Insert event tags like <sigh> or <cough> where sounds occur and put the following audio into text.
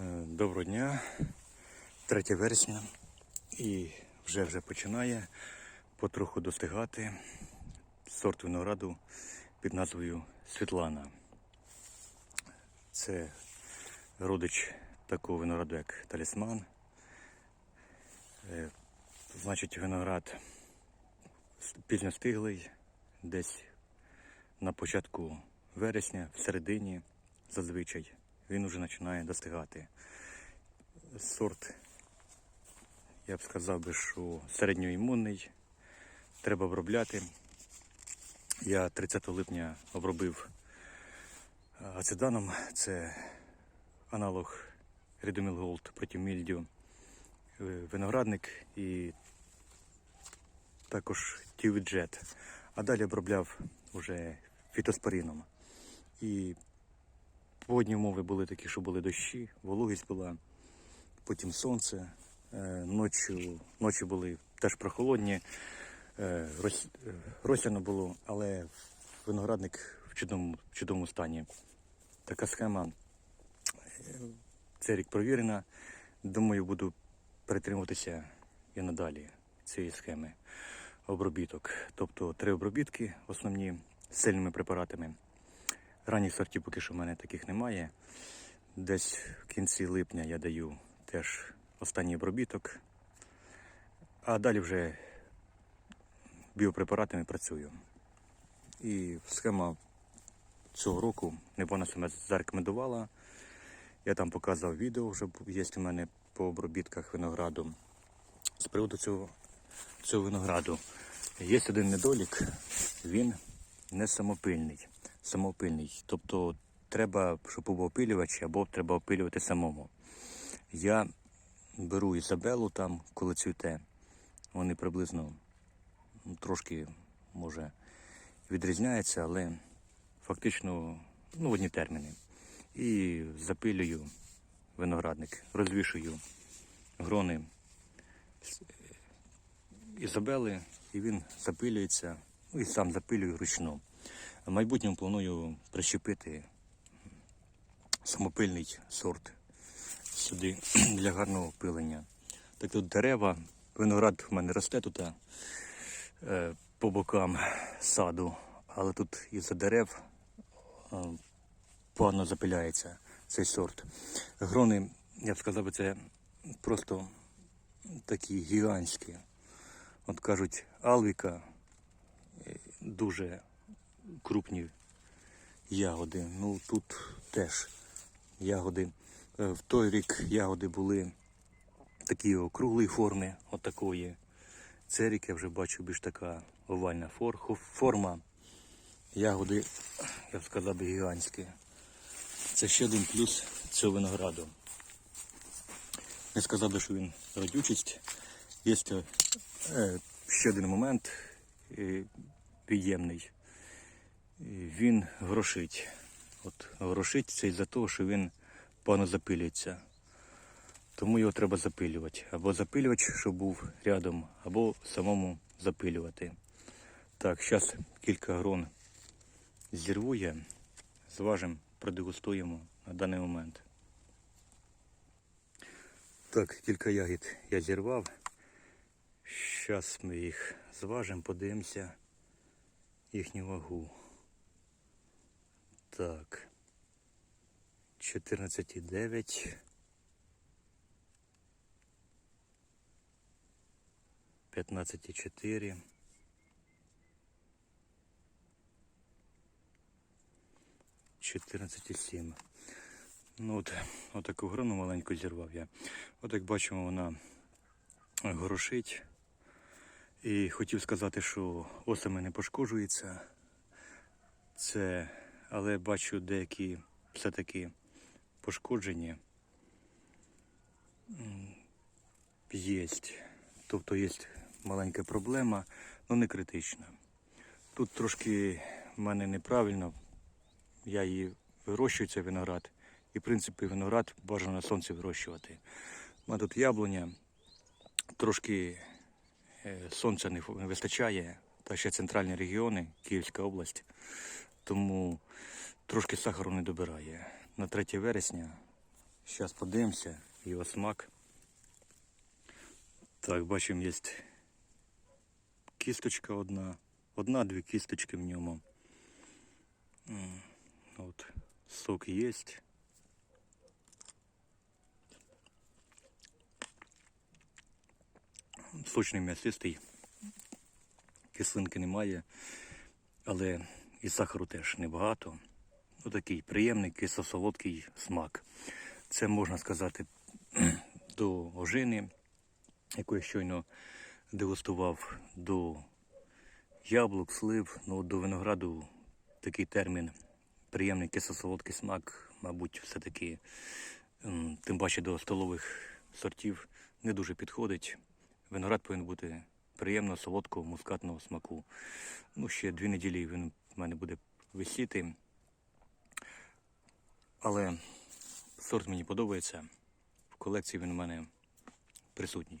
Е, Доброго дня, 3 вересня, і вже вже починає потроху достигати сорт винограду під назвою Світлана. Це родич такого винограду, як талісман. Е, Значить, виноград пізно стиглий, десь на початку вересня, в середині зазвичай він вже починає достигати. Сорт, я б сказав би, що середньоімунний, треба обробляти. Я 30 липня обробив е, ациданом, це аналог Рідоміл Голд проти мільдю е, виноградник і також Тівіджет. А далі обробляв вже фітоспорином. І Погодні умови були такі, що були дощі, вологість була, потім сонце. Е, Ночі, ночі були теж прохолодні, е, рос- е, було, але виноградник в чудовому, в чудовому стані. Така схема цей рік провірена. Думаю, буду притримуватися і надалі цієї схеми обробіток. Тобто три обробітки основні з сильними препаратами. Ранніх сортів поки що в мене таких немає. Десь в кінці липня я даю теж останній обробіток, а далі вже біопрепаратами працюю. І схема цього року вона себе зарекомендувала. Я там показав відео, вже є у мене по обробітках винограду. З приводу цього, цього винограду є один недолік, він не самопильний. Самопильний. Тобто треба, щоб був опилювач, або треба опилювати самому. Я беру Ізабелу там, коли цвіте. Вони приблизно трошки, може, відрізняються, але фактично ну, в одні терміни. І запилюю виноградник, розвішую грони з- Ізабели, і він запилюється, ну і сам запилюю ручну. В майбутньому планую прищепити самопильний сорт сюди <clears throat> для гарного пилення. Так тут дерева, виноград в мене росте тут е, по бокам саду, але тут із-за дерев е, погано запиляється цей сорт. Грони, я б сказав, це просто такі гігантські. От кажуть, алвіка е, дуже крупні ягоди. Ну тут теж ягоди. Е, В той рік ягоди були такі округлої форми, отакої. Цей рік я вже бачу більш така овальна форма. Ягоди, я б сказав, гігантські. Це ще один плюс цього винограду. Не сказав би, що він родючість. Є е, ще один момент е, підємний. Він грошить. От грошить це із-за того, що він погано запилюється. Тому його треба запилювати. Або запилювач, щоб був рядом, або самому запилювати. Так, зараз кілька грон зірву я, зважимо, продегустуємо на даний момент. Так, кілька ягід я зірвав. Зараз ми їх зважимо, подивимося їхню вагу. Так. 14,9. 15,4. Чотирнадцять і сім. Ну от, отаку грону маленьку зірвав я. От як бачимо, вона горошить. І хотів сказати, що осами не пошкоджується. Це, але бачу деякі все-таки пошкоджені. Є. Тобто є маленька проблема, але не критична. Тут трошки в мене неправильно. Я її вирощую, цей виноград. І, в принципі, виноград бажано на сонці вирощувати. У мене тут яблуня, трошки е, сонця не вистачає, та ще центральні регіони, Київська область. Тому трошки сахару не добирає. На 3 вересня Зараз подивимося, його смак. Так, бачимо, є кісточка одна. Одна-дві кісточки в ньому. От, сок є. Сочний м'ясистий. Кислинки немає, але і сахару теж небагато. Ну, такий приємний кисло-солодкий смак. Це можна сказати <clears throat> до ожини, яку я щойно дегустував, до яблук, слив, ну до винограду такий термін приємний кисло-солодкий смак, мабуть, все-таки, тим паче до столових сортів, не дуже підходить. Виноград повинен бути приємно, солодкого, мускатного смаку. Ну, ще дві неділі він в мене буде висіти. Але сорт мені подобається. В колекції він у мене присутній.